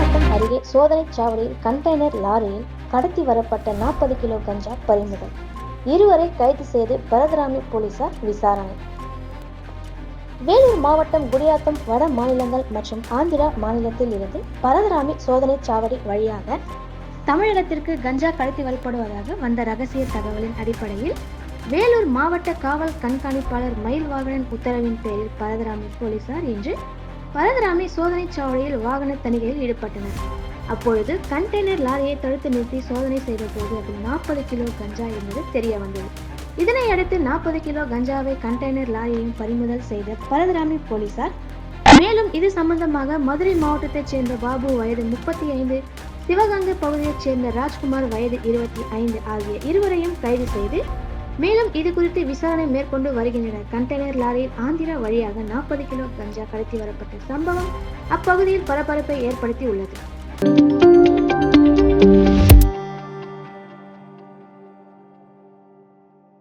மாவட்டம் அருகே சோதனைச் சாவடியில் கண்டெய்னர் லாரியில் கடத்தி வரப்பட்ட நாற்பது கிலோ கஞ்சா பறிமுதல். இருவரை கைது செய்து பரதராமி போலீசார் விசாரணை. வேலூர் மாவட்டம் குடியாத்தம் வட மாநிலங்கள் மற்றும் ஆந்திரா மாநிலத்தில் இருந்து பரதராமி சோதனை சாவடி வழியாக தமிழகத்திற்கு கஞ்சா கடத்தி வரப்படுவதாக வந்த ரகசிய தகவலின் அடிப்படையில் வேலூர் மாவட்ட காவல் கண்காணிப்பாளர் மயில்வாகனன் உத்தரவின் பேரில் பரதராமி போலீசார் இன்று பரதராமி சோதனை சாவடியில் வாகன தணிகையில் ஈடுபட்டனர். அப்பொழுது கண்டெய்னர் லாரியை தடுத்து நிறுத்தி சோதனை செய்தபோது அதில் நாற்பது கிலோ கஞ்சா என்பது தெரிய வந்தது. இதனை அடுத்து நாற்பது கிலோ கஞ்சாவை கண்டெய்னர் லாரியையும் பறிமுதல் செய்த பரதராமி போலீசார் மேலும் இது சம்பந்தமாக மதுரை மாவட்டத்தைச் சேர்ந்த பாபு வயது முப்பத்தி ஐந்து சிவகங்கை பகுதியைச் சேர்ந்த ராஜ்குமார் வயது இருபத்தி ஐந்து ஆகிய இருவரையும் கைது செய்து மேலும் இது குறித்து விசாரணை மேற்கொண்டு வருகின்றனர் கண்டெய்னர் லாரியில் ஆந்திரா வழியாக நாற்பது கிலோ கஞ்சா கடத்தி வரப்பட்ட சம்பவம் அப்பகுதியில் பரபரப்பை ஏற்படுத்தி உள்ளது